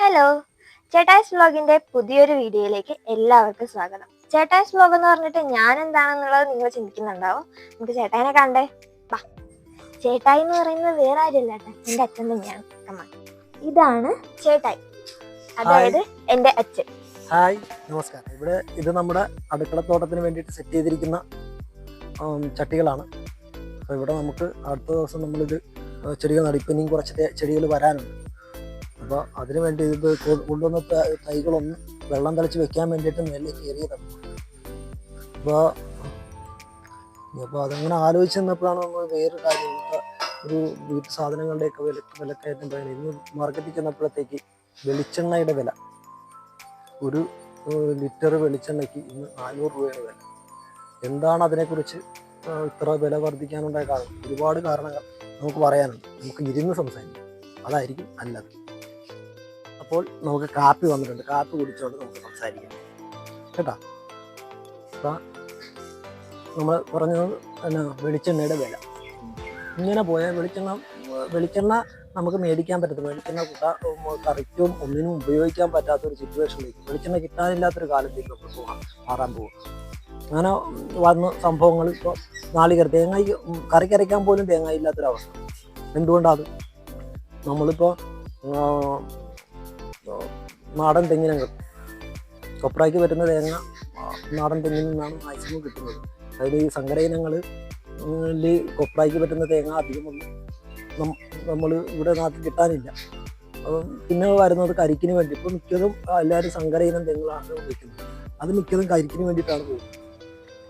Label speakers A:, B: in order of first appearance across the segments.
A: Hello ചേട്ടാസ് വ്ലോഗിന്റെ പുതിയൊരു വീഡിയോയിലേക്ക് എല്ലാവർക്കും സ്വാഗതം. ചേട്ടാസ് വ്ലോഗ് എന്ന് പറഞ്ഞിട്ട് ഞാൻ എന്താണെന്നുള്ളത് നിങ്ങൾ ചിന്തിക്കുന്നുണ്ടാവും. നമുക്ക് ചേട്ടായിനെ കണ്ടേ. വാ. ചേട്ടായി എന്ന് പറയുന്നത് വേറെ ആരുമല്ല കേട്ടോ എന്റെ അച്ഛൻ തന്നെയാണ്. അമ്മ ഇതാണ് ചേട്ടായി. അതായത് എന്റെ അച്ഛൻ.
B: ഹായ് നമസ്കാരം. ഇവിടെ ഇത് നമ്മുടെ അടുക്കളത്തോട്ടത്തിന് വേണ്ടിയിട്ട് സെറ്റ് ചെയ്തിരിക്കുന്ന ചട്ടികളാണ്. അപ്പോൾ ഇവിടെ നമുക്ക് അടുത്ത ദിവസം നമ്മളിത് ചെടികൾ നടിപ്പിനെയും കുറച്ച് ചെടികൾ വരാനുണ്ട്. അപ്പോൾ അതിന് വേണ്ടി ഇത് കൊണ്ടുവന്ന തൈകളൊന്ന് വെള്ളം തളിച്ച് വെക്കാൻ വേണ്ടിയിട്ട് മേളിലേക്ക് കയറിയതാണ് അപ്പോൾ അപ്പോൾ അതങ്ങനെ ആലോചിച്ച് നിന്നപ്പോഴാണ് നമ്മൾ വേറൊരു കാര്യം. ഒരു വീട്ടു സാധനങ്ങളുടെയൊക്കെ വില വിലക്കയറ്റം പറയുന്നത് ഇന്ന് മാർക്കറ്റിൽ ചെന്നപ്പോഴത്തേക്ക് വെളിച്ചെണ്ണയുടെ വില. ഒരു ലിറ്റർ വെളിച്ചെണ്ണയ്ക്ക് ഇന്ന് നാനൂറ് രൂപയാണ് വില. എന്താണ് അതിനെക്കുറിച്ച് ഇത്ര വില വർദ്ധിക്കാനുണ്ടായ കാരണം ഒരുപാട് കാരണങ്ങൾ നമുക്ക് പറയാനുണ്ട്. നമുക്ക് ഇരുന്ന് സംസാരിക്കാം. അതായിരിക്കും നല്ലത്. അപ്പോൾ നമുക്ക് കാപ്പി വന്നിട്ടുണ്ട്. കാപ്പി കുടിച്ചുകൊണ്ട് നമുക്ക് സംസാരിക്കാം. കേട്ടാ? അപ്പം നമ്മൾ പറഞ്ഞത് എന്നാ വെളിച്ചെണ്ണയുടെ വില. ഇങ്ങനെ പോയാൽ വെളിച്ചെണ്ണ വെളിച്ചെണ്ണ നമുക്ക് മേടിക്കാൻ പറ്റത്തില്ല. വെളിച്ചെണ്ണ കറിക്കും ഒന്നിനും ഉപയോഗിക്കാൻ പറ്റാത്തൊരു സിറ്റുവേഷനിലേക്ക് വെളിച്ചെണ്ണ കിട്ടാനില്ലാത്തൊരു കാലത്തേക്ക് നമ്മൾ പോകാം മാറാൻ പോകും അങ്ങനെ വന്ന സംഭവങ്ങൾ ഇപ്പോൾ നാളികേര തേങ്ങ കറിക്കരയ്ക്കാൻ പോലും തേങ്ങ ഇല്ലാത്തൊരവസ്ഥ. എന്തുകൊണ്ടാണ് നമ്മളിപ്പോൾ നാടൻ തെങ്ങിനങ്ങൾ. കൊപ്രയ്ക്ക് പറ്റുന്ന തേങ്ങ നാടൻ തെങ്ങിൽ നിന്നാണ് മാക്സിമം കിട്ടുന്നത്. അതായത് ഈ സങ്കര ഇനങ്ങൾ കൊപ്രയ്ക്ക് പറ്റുന്ന തേങ്ങ അധികമൊന്നും നമ്മൾ ഇവിടെ നാട്ടിൽ കിട്ടാനില്ല. പിന്നെ വരുന്നത് കരിക്കിന് വേണ്ടി. ഇപ്പോൾ മിക്കതും എല്ലാവരും സങ്കര ഇനം തെങ്ങുകളാണ് ഉപയോഗിക്കുന്നത്. അത് മിക്കതും കരിക്കിന് വേണ്ടിയിട്ടാണ് പോകുന്നത്.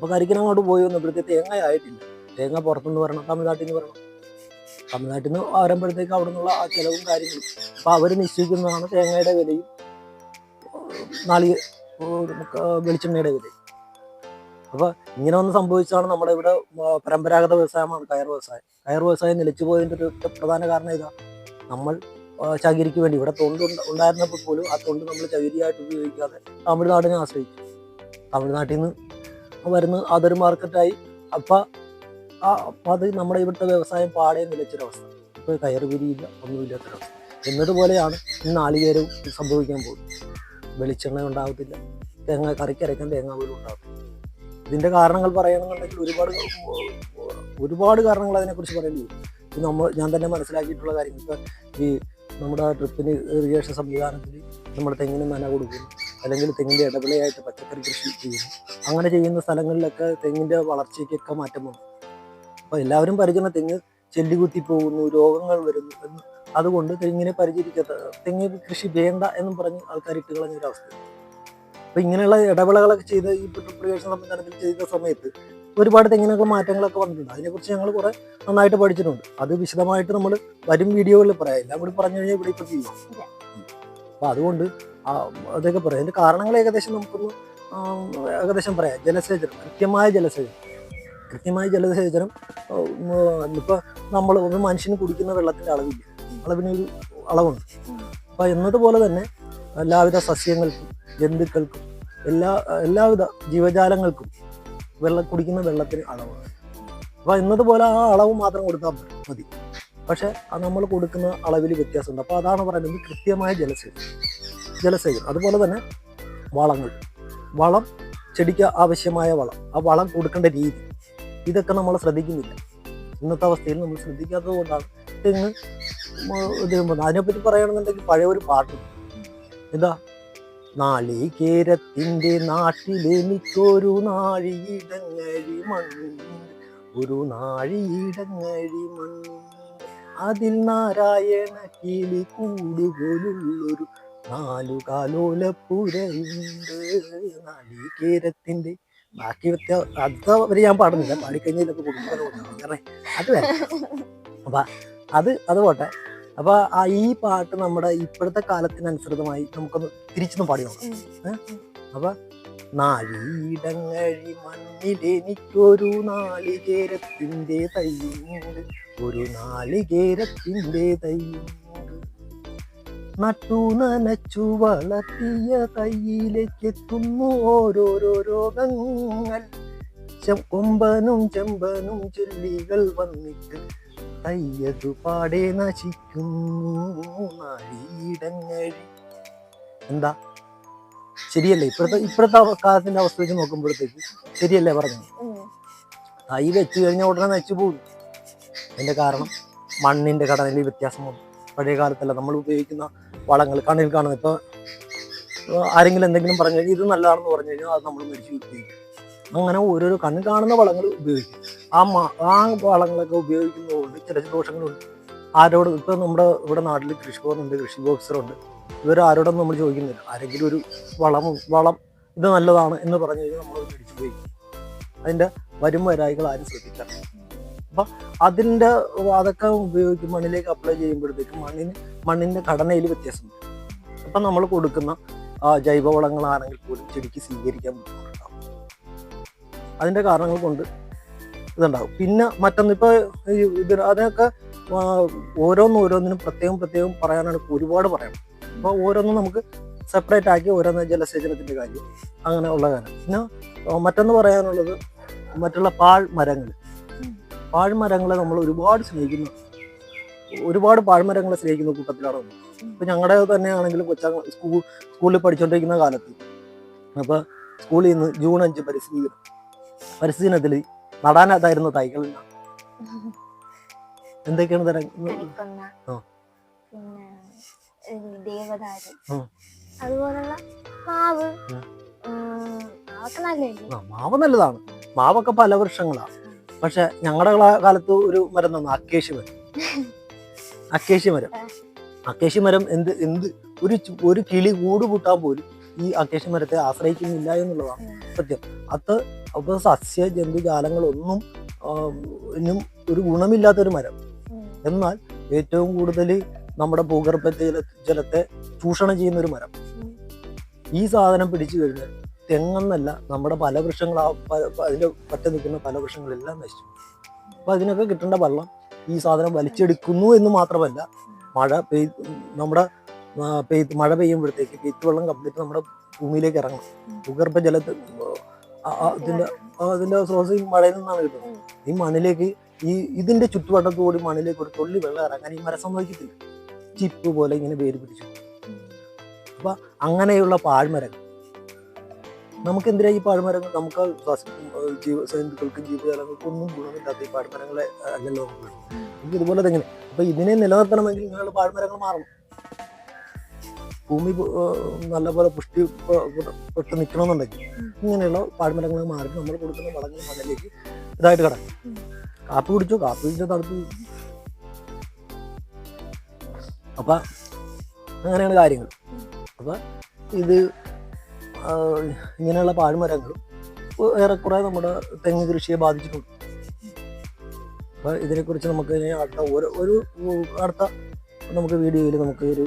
B: അപ്പോൾ കരിക്കനങ്ങോട്ട് പോയി വന്നപ്പോഴത്തേക്ക് തേങ്ങ ആയിട്ടില്ല. തേങ്ങ പുറത്തുനിന്ന് വരണം തമിഴ്നാട്ടിൽ നിന്ന് വരണം. തമിഴ്നാട്ടിൽ നിന്ന് വരുമ്പോഴത്തേക്ക് അവിടെ നിന്നുള്ള ആ ചിലവും കാര്യങ്ങളും. അപ്പോൾ അവർ നിശ്ചയിക്കുന്നതാണ് തേങ്ങയുടെ വിലയും. നാളി വെളിച്ചെണ്ണയുടെ വിലയും. അപ്പോൾ ഇങ്ങനെ ഒന്ന് സംഭവിച്ചാണ് നമ്മുടെ ഇവിടെ പരമ്പരാഗത വ്യവസായമാണ് കയർ വ്യവസായം. കയർ വ്യവസായം നിലച്ചു പോയതിന്റെ ഒരു പ്രധാന കാരണം ഇതാ. നമ്മൾ ചകിരിക്ക് വേണ്ടി ഇവിടെ തൊണ്ട് ഉണ്ട്- ഉണ്ടായിരുന്നപ്പോൾ പോലും ആ തൊണ്ട് നമ്മൾ ചകിരിയായിട്ട് ഉപയോഗിക്കാതെ തമിഴ്നാടിനെ ആശ്രയിച്ചു. തമിഴ്നാട്ടിൽ നിന്ന് വരുന്ന അതൊരു മാർക്കറ്റായി. അപ്പം ആ അപ്പം അത് നമ്മുടെ ഇവിടുത്തെ വ്യവസായം പാടെ നിലച്ചൊരവസ്ഥ. ഇപ്പോൾ കയറുപിരിയില്ല ഒന്നുമില്ലാത്തൊരവസ്ഥ. എന്നതുപോലെയാണ് ഇന്ന് നാളികേരവും സംഭവിക്കാൻ പോകുന്നത്. വെളിച്ചെണ്ണ ഉണ്ടാകത്തില്ല തേങ്ങ കറിക്കരയ്ക്കാൻ തേങ്ങ പോലും ഉണ്ടാകത്തില്ല ഇതിന്റെ കാരണങ്ങൾ പറയുകയാണെന്നുണ്ടെങ്കിൽ ഒരുപാട് ഒരുപാട് കാരണങ്ങൾ അതിനെക്കുറിച്ച് പറയേണ്ടി വരും. നമ്മൾ ഞാൻ തന്നെ മനസ്സിലാക്കിയിട്ടുള്ള കാര്യങ്ങൾ. ഇപ്പം ഈ നമ്മുടെ ട്രിപ്പിന് ഇറിഗേഷൻ സംവിധാനത്തിൽ നമ്മുടെ തെങ്ങിന് നന കൊടുക്കുന്നു. അല്ലെങ്കിൽ തെങ്ങിന്റെ ഇടവിളയായിട്ട് പച്ചക്കറി കൃഷി ചെയ്യുന്നു. അങ്ങനെ ചെയ്യുന്ന സ്ഥലങ്ങളിലൊക്കെ തെങ്ങിന്റെ വളർച്ചയ്ക്കൊക്കെ മാറ്റം വന്നു അപ്പോൾ എല്ലാവരും പരിചരണ തെങ്ങ് ചെല്ലികുത്തി പോകുന്നു രോഗങ്ങൾ വരുന്നു എന്ന്. അതുകൊണ്ട് തെങ്ങിനെ പരിചരിക്കാത്ത തെങ്ങ് കൃഷി വേണ്ട എന്നും പറഞ്ഞ് ആൾക്കാർ ഇട്ട് കളഞ്ഞ ഒരു അവസ്ഥ. അപ്പോൾ ഇങ്ങനെയുള്ള ഇടവിളകളൊക്കെ ചെയ്ത് ഈ പ്രിപ്പറേഷൻ സംവിധാനത്തിൽ ചെയ്ത സമയത്ത് ഒരുപാട് തെങ്ങിനൊക്കെ മാറ്റങ്ങളൊക്കെ വന്നിട്ടുണ്ട്. അതിനെക്കുറിച്ച് ഞങ്ങൾ കുറേ നന്നായിട്ട് പഠിച്ചിട്ടുണ്ട്. അത് വിശദമായിട്ട് നമ്മൾ വരും വീഡിയോകളിൽ പറയാം. എല്ലാം കൂടി പറഞ്ഞു കഴിഞ്ഞാൽ ഇവിടെ ഇപ്പോൾ ചെയ്യും.
A: അപ്പം
B: അപ്പോൾ അതുകൊണ്ട് അതൊക്കെ പറയാം. അതിന്റെ കാരണങ്ങൾ ഏകദേശം നമുക്കൊന്ന് ഏകദേശം പറയാം. ജലസേചനം കൃത്യമായ ജലസേചനം. കൃത്യമായ ജലസേചനം ഇപ്പോൾ നമ്മൾ ഒരു മനുഷ്യന് കുടിക്കുന്ന വെള്ളത്തിന്റെ അളവില്ല. അളവിനൊരു അളവുണ്ട്. അപ്പോൾ എന്നതുപോലെ തന്നെ എല്ലാവിധ സസ്യങ്ങൾക്കും ജന്തുക്കൾക്കും എല്ലാ എല്ലാവിധ ജീവജാലങ്ങൾക്കും വെള്ളം കുടിക്കുന്ന വെള്ളത്തിന് അളവാണ് അപ്പോൾ എന്നതുപോലെ ആ അളവ് മാത്രം കൊടുത്താൽ മതി. പക്ഷേ നമ്മൾ കൊടുക്കുന്ന അളവിൽ വ്യത്യാസമുണ്ട്. അപ്പോൾ അതാണ് പറയുന്നത് കൃത്യമായ ജലസേചനം. ജലസേചനം അതുപോലെ തന്നെ വളങ്ങൾ. വളം ചെടിക്ക് ആവശ്യമായ വളം. ആ വളം കൊടുക്കേണ്ട രീതി. ഇതൊക്കെ നമ്മൾ ശ്രദ്ധിക്കുന്നില്ല. ഇന്നത്തെ അവസ്ഥയിൽ നമ്മൾ ശ്രദ്ധിക്കാത്തത് കൊണ്ടാണ്. തെങ്ങ് ഇത് അതിനെപ്പറ്റി പറയുകയാണെന്നുണ്ടെങ്കിൽ പഴയ ഒരു പാട്ട്. എന്താ? നാളികേരത്തിന്റെ നാട്ടിലെനിക്കൊരു നാഴിയിടങ്ങഴി മണ്ണുണ്ട് ഒരു നാഴിയിടങ്ങഴി മണ്ണുണ്ട് അതിൽ നാരായണ കിളി കൂടുപോലുള്ളൊരു നാലു കാലോലപ്പുരയുണ്ട് നാളികേരത്തിന്റെ ബാക്കി അടുത്ത വരെ ഞാൻ പാടുന്നില്ല. കൊടുക്കാറുണ്ട് കാരണം അത് വരാം അപ്പൊ അത് അത് പോട്ടെ. അപ്പൊ ആ ഈ പാട്ട് നമ്മുടെ ഇപ്പോഴത്തെ കാലത്തിനനുസൃതമായി നമുക്കൊന്ന് തിരിച്ചൊന്ന് പാടി നോക്കാം? അപ്പൊ നാഴീടങ്ങഴി മണ്ണിലെനിക്കൊരു നാളികേരത്തിന്റെ തൈയുണ്ട്. ഒരു നാളികേരത്തിന്റെ തൈയുണ്ട്. നട്ടു നനച്ചു വളർത്തിയ കയ്യിലേക്ക് എത്തുന്നു ഓരോരോ രോഗങ്ങൾ. കൊമ്പനും ചെമ്പനും ചൊല്ലികൾ വന്നിട്ട് തയ്യതു പാടെ നശിക്കുന്നു. നാഴീടങ്ങഴി എന്താ? ശരിയല്ലേ? ഇപ്പോഴത്തെ ഇപ്പോഴത്തെ കാലത്തിന്റെ അവസ്ഥ വെച്ച് നോക്കുമ്പോഴത്തേക്ക് ശരിയല്ലേ
A: പറഞ്ഞു.
B: തൈ വെച്ച് കഴിഞ്ഞാൽ ഉടനെ നശിച്ചു പോകും. അതിന്റെ കാരണം? മണ്ണിന്റെ ഘടനയിൽ വ്യത്യാസം വന്നു. പഴയ കാലത്തല്ല നമ്മൾ ഉപയോഗിക്കുന്ന വളങ്ങൾ കണ്ണിൽ കാണുന്ന ഇപ്പൊ ആരെങ്കിലും എന്തെങ്കിലും പറഞ്ഞു കഴിഞ്ഞാൽ ഇത് നല്ലതാണെന്ന് പറഞ്ഞു കഴിഞ്ഞാൽ അത് നമ്മൾ മേടിച്ച് ഉപയോഗിക്കും അങ്ങനെ ഓരോരോ കണ്ണിൽ കാണുന്ന വളങ്ങൾ ഉപയോഗിക്കും. ആ ആ വളങ്ങളൊക്കെ ഉപയോഗിക്കുന്നതുകൊണ്ട് ചില ദോഷങ്ങളുണ്ട് ആരോട് ഇപ്പൊ നമ്മുടെ ഇവിടെ നാട്ടിൽ കൃഷി പോകുന്നുണ്ട് കൃഷി ഓഫീസറുണ്ട് ഇവർ ആരോടും നമ്മൾ ചോദിക്കുന്നില്ല. ആരെങ്കിലും ഒരു വളം വളം ഇത് നല്ലതാണ് എന്ന് പറഞ്ഞു കഴിഞ്ഞാൽ നമ്മൾ മരിച്ചു ഉപയോഗിക്കും. അതിന്റെ വരും വരായികൾ ആരും ശ്രദ്ധിക്കണം അപ്പൊ അതിന്റെ അതൊക്കെ ഉപയോഗിക്കും മണ്ണിലേക്ക് അപ്ലൈ ചെയ്യുമ്പോഴത്തേക്കും മണ്ണിന് മണ്ണിന്റെ ഘടനയിൽ വ്യത്യാസം അപ്പം നമ്മൾ കൊടുക്കുന്ന ജൈവവളങ്ങളാണെങ്കിൽ പോലും ചെടിക്ക് സ്വീകരിക്കാൻ ബുദ്ധിമുട്ടുണ്ടാവും. അതിന്റെ കാരണങ്ങൾ കൊണ്ട് ഇതുണ്ടാവും. പിന്നെ മറ്റൊന്ന് ഇപ്പൊ ഇത് അതിനൊക്കെ ഓരോന്നും ഓരോന്നിനും പ്രത്യേകം പ്രത്യേകം പറയാനാണ് ഒരുപാട് പറയണം അപ്പോൾ ഓരോന്നും നമുക്ക് സെപ്പറേറ്റ് ആക്കി ഓരോന്ന് ജലസേചനത്തിന്റെ കാര്യം അങ്ങനെ ഉള്ള കാര്യം. പിന്നെ മറ്റൊന്ന് പറയാനുള്ളത് മറ്റുള്ള പാഴ് മരങ്ങൾ. പാഴ്മരങ്ങളെ നമ്മൾ ഒരുപാട് സ്നേഹിക്കുന്നു ഒരുപാട് പാഴ്മരങ്ങളെ സ്നേഹിക്കുന്ന കൂട്ടത്തിലാണ് നമ്മൾ ഇപ്പം ഞങ്ങളുടെ തന്നെയാണെങ്കിലും കൊച്ചാ സ്കൂൾ സ്കൂളിൽ പഠിച്ചുകൊണ്ടിരിക്കുന്ന കാലത്ത് അപ്പോൾ സ്കൂളിൽ നിന്ന് ജൂൺ അഞ്ച് പരിസ്ഥിതി ദിനം പരിസ്ഥിതി ദിനത്തിൽ നടാനായിരുന്നു തൈകൾ. എന്തൊക്കെയാണ് തരം.
A: അതുപോലുള്ള മാവ്
B: നല്ലതാണ്. മാവൊക്കെ പല വൃക്ഷങ്ങളാണ് പക്ഷെ ഞങ്ങളുടെ കാലത്ത് ഒരു മരം തന്നു. അക്കേഷി മരം. അക്കേഷി മരം. അക്കേഷി മരം എന്ത് എന്ത് ഒരു ഒരു കിളി കൂട് കൂട്ടാൻ പോലും ഈ അക്കേഷി മരത്തെ ആശ്രയിക്കുന്നില്ല എന്നുള്ളതാണ്. സത്യം. അത് അപ്പൊ സസ്യ ജന്തുജാലങ്ങളൊന്നും ഒരു ഗുണമില്ലാത്തൊരു മരം. എന്നാൽ ഏറ്റവും കൂടുതൽ നമ്മുടെ ഭൂഗർഭ ജല ജലത്തെ ചൂഷണം ചെയ്യുന്ന ഒരു മരം ഈ സാധനം പിടിച്ചു കഴിഞ്ഞാൽ തെങ്ങെന്നല്ല നമ്മുടെ പല വൃക്ഷങ്ങൾ അതിന്റെ പറ്റ നിൽക്കുന്ന പല വൃക്ഷങ്ങളെല്ലാം നശിച്ചു. അപ്പോൾ അതിനൊക്കെ കിട്ടേണ്ട വെള്ളം ഈ സാധനം വലിച്ചെടുക്കുന്നു എന്ന് മാത്രമല്ല മഴ പെയ് നമ്മുടെ പെയ്ത്ത് മഴ പെയ്യുമ്പോഴത്തേക്ക് പെയ്ത്ത് വെള്ളം കംപ്ലീറ്റ് നമ്മുടെ ഭൂമിയിലേക്ക് ഇറങ്ങും ഭൂഗർഭ ജലത്ത് അതിന്റെ അതിന്റെ സ്രോതസ് ഈ മഴയിൽ നിന്നാണ് കിട്ടുന്നത്. ഈ മണ്ണിലേക്ക് ഈ ഇതിന്റെ ചുറ്റുവട്ടത്തുകൂടി മണ്ണിലേക്ക് ഒരു തുള്ളി വെള്ളം ഇറങ്ങാൻ ഈ മരം സമ്മതിക്കത്തില്ല. ചിപ്പ് പോലെ ഇങ്ങനെ വേര് പിടിച്ചു.
A: അപ്പം
B: അങ്ങനെയുള്ള പാഴ്മരങ്ങൾ നമുക്ക് എന്തിനാ ഈ പാഴ്മരങ്ങൾ നമുക്ക് ജീവ ജന്തുക്കൾക്കും ജീവജാലങ്ങൾക്കും ഒന്നും ഗുണമില്ലാത്ത ഈ പാഴ്മരങ്ങളെ അല്ലല്ലോ നമുക്ക് ഇതുപോലെ തന്നെ അപ്പൊ ഇതിനെ നിലനിർത്തണമെങ്കിൽ ഇങ്ങനെയുള്ള പാഴ്മരങ്ങൾ മാറണം. ഭൂമി നല്ലപോലെ പുഷ്ടി പെട്ട് നിൽക്കണമെന്നുണ്ടെങ്കിൽ ഇങ്ങനെയുള്ള പാഴ്മരങ്ങൾ മാറി നമ്മൾ കൊടുക്കുന്ന വളങ്ങൾ മണ്ണിലേക്ക് ഇതായിട്ട് കിടക്കും. കാപ്പി കുടിച്ചോ? കാപ്പി കുടിച്ചോ തണുപ്പ് അപ്പം അങ്ങനെയാണ് കാര്യങ്ങൾ. അപ്പൊ ഇത് ഇങ്ങനെയുള്ള പാഴ്മരങ്ങളും ഏറെക്കുറെ നമ്മുടെ തെങ്ങ് കൃഷിയെ ബാധിച്ചിട്ടുണ്ട്. അപ്പോൾ ഇതിനെക്കുറിച്ച് നമുക്ക് അടുത്ത ഒരു ഒരു അടുത്ത നമുക്ക് വീഡിയോയിൽ നമുക്ക് ഒരു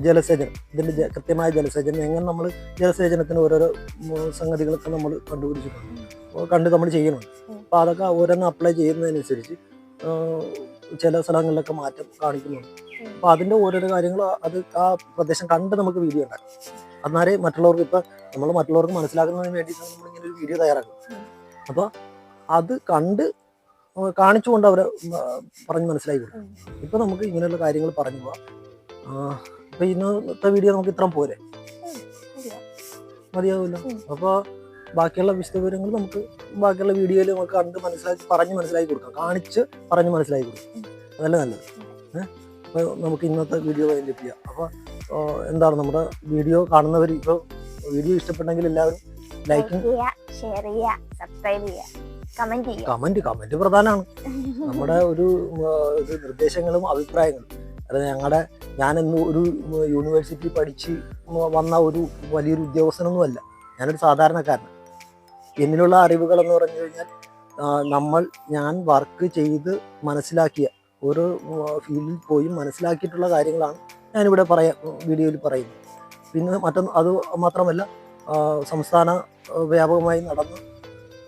B: ജലസേചനം ഇതിന്റെ കൃത്യമായ ജലസേചനം എങ്ങനെ നമ്മൾ ജലസേചനത്തിന് ഓരോരോ സംഗതികളൊക്കെ നമ്മൾ കണ്ടുപിടിച്ചിട്ടുണ്ട്. കണ്ട് നമ്മൾ ചെയ്യുന്നുണ്ട്.
A: ഉം.
B: അപ്പോൾ അതൊക്കെ ഓരോന്ന് അപ്ലൈ ചെയ്യുന്നതിനനുസരിച്ച് ചില സ്ഥലങ്ങളിലൊക്കെ മാറ്റം കാണിക്കുന്നുണ്ട്. അപ്പോൾ അതിന്റെ ഓരോരോ കാര്യങ്ങൾ അത് ആ പ്രദേശം കണ്ട് നമുക്ക് വീഡിയോ ഉണ്ടാക്കാം. എന്നാലേ മറ്റുള്ളവർക്ക് ഇപ്പം നമ്മൾ മറ്റുള്ളവർക്ക് മനസ്സിലാക്കുന്നതിന് വേണ്ടിയിട്ടാണ് നമ്മൾ ഇങ്ങനെ ഒരു വീഡിയോ തയ്യാറാക്കുന്നത്
A: അപ്പൊ
B: അപ്പോൾ അത് കണ്ട് കാണിച്ചുകൊണ്ട് അവരെ പറഞ്ഞ് മനസ്സിലാക്കി കൊടുക്കും. ഇപ്പൊ നമുക്ക് ഇങ്ങനെയുള്ള കാര്യങ്ങൾ പറഞ്ഞു പോവാം ഇപ്പൊ ഇന്നത്തെ വീഡിയോ നമുക്ക് ഇത്രയും പോരെ
A: മതിയോ?
B: മതിയാവുമല്ലോ
A: ഉം.
B: അപ്പോൾ ബാക്കിയുള്ള വിശദവിവരങ്ങൾ നമുക്ക് ബാക്കിയുള്ള വീഡിയോയിൽ നമുക്ക് കണ്ട് മനസ്സിലാക്കി പറഞ്ഞ് മനസ്സിലാക്കി കൊടുക്കാം കാണിച്ച് പറഞ്ഞ് മനസ്സിലാക്കി കൊടുക്കാം. അതല്ലേ നല്ലത് ഏഹ് അപ്പോൾ നമുക്ക് ഇന്നത്തെ വീഡിയോ വൈൻഡപ്പ് ചെയ്യാം അപ്പോൾ എന്താണ് നമ്മുടെ വീഡിയോ കാണുന്നവർ ഇപ്പോൾ വീഡിയോ ഇഷ്ടപ്പെട്ടെങ്കിൽ എല്ലാവരും
A: ലൈക്ക് ഷെയർ ചെയ്യുക സബ്സ്ക്രൈബ് ചെയ്യുക കമന്റ് ചെയ്യുക
B: കമന്റ് കമന്റ് പ്രധാനമാണ് നമ്മുടെ ഒരു നിർദ്ദേശങ്ങളും അഭിപ്രായങ്ങളും. അത് ഞങ്ങളുടെ ഞാനിന്ന് ഒരു യൂണിവേഴ്സിറ്റി പഠിച്ച് വന്ന ഒരു വലിയൊരു ഉദ്യോഗസ്ഥനൊന്നുമല്ല. ഞാനൊരു സാധാരണക്കാരനാണ് എന്നിലുള്ള അറിവുകൾ എന്ന് പറഞ്ഞു കഴിഞ്ഞാൽ നമ്മൾ ഞാൻ വർക്ക് ചെയ്ത് മനസ്സിലാക്കിയ ഒരു ഫീൽഡിൽ പോയി മനസ്സിലാക്കിയിട്ടുള്ള കാര്യങ്ങളാണ് ഞാനിവിടെ പറയാ വീഡിയോയിൽ പറയുന്നു. പിന്നെ മറ്റൊന്ന് അത് മാത്രമല്ല സംസ്ഥാന വ്യാപകമായി നടന്ന്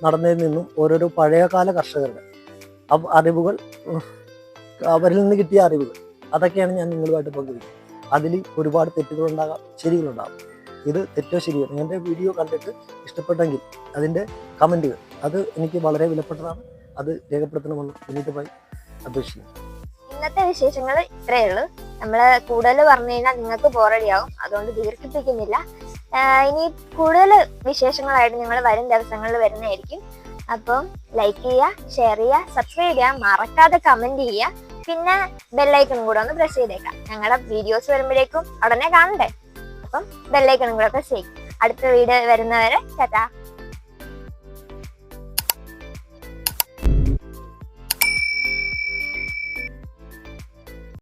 B: നടന്നതിൽ നിന്നും ഓരോരോ പഴയകാല കർഷകരുടെ അറിവുകൾ അവരിൽ നിന്ന് കിട്ടിയ അറിവുകൾ അതൊക്കെയാണ് ഞാൻ നിങ്ങളുമായിട്ട് പങ്കുവയ്ക്കുന്നത്. അതിൽ ഒരുപാട് തെറ്റുകളുണ്ടാകാം ശരികളുണ്ടാകാം. ഇത് തെറ്റോ ശരിയോ നിങ്ങളുടെ വീഡിയോ കണ്ടിട്ട് ഇഷ്ടപ്പെട്ടെങ്കിൽ അതിന്റെ കമന്റുകൾ അത് എനിക്ക് വളരെ വിലപ്പെട്ടതാണ്. അത് രേഖപ്പെടുത്തണമെന്ന് വിനീതമായി അപേക്ഷിക്കുന്നു.
A: ഇന്നത്തെ വിശേഷങ്ങൾ ഇത്രയേ ഉള്ളൂ. നമ്മൾ കൂടുതൽ പറഞ്ഞു കഴിഞ്ഞാൽ നിങ്ങൾക്ക് ബോറടിയാവും അതുകൊണ്ട് ദീർഘിപ്പിക്കുന്നില്ല. ഇനി കൂടുതൽ വിശേഷങ്ങളായിട്ട് നിങ്ങൾ വരും ദിവസങ്ങളിൽ വരുന്നതായിരിക്കും. അപ്പം ലൈക്ക് ചെയ്യുക ഷെയർ ചെയ്യുക സബ്സ്ക്രൈബ് ചെയ്യുക മറക്കാതെ കമന്റ് ചെയ്യുക. പിന്നെ ബെല്ലൈക്കണും കൂടെ ഒന്ന് പ്രസ് ചെയ്തേക്കാം. ഞങ്ങളുടെ വീഡിയോസ് വരുമ്പോഴേക്കും ഉടനെ കാണണ്ടേ? അപ്പം ബെല്ലൈക്കണും കൂടെ പ്രസ് ചെയ്യും. അടുത്ത വീഡിയോ വരുന്നവരെ ടാറ്റാ.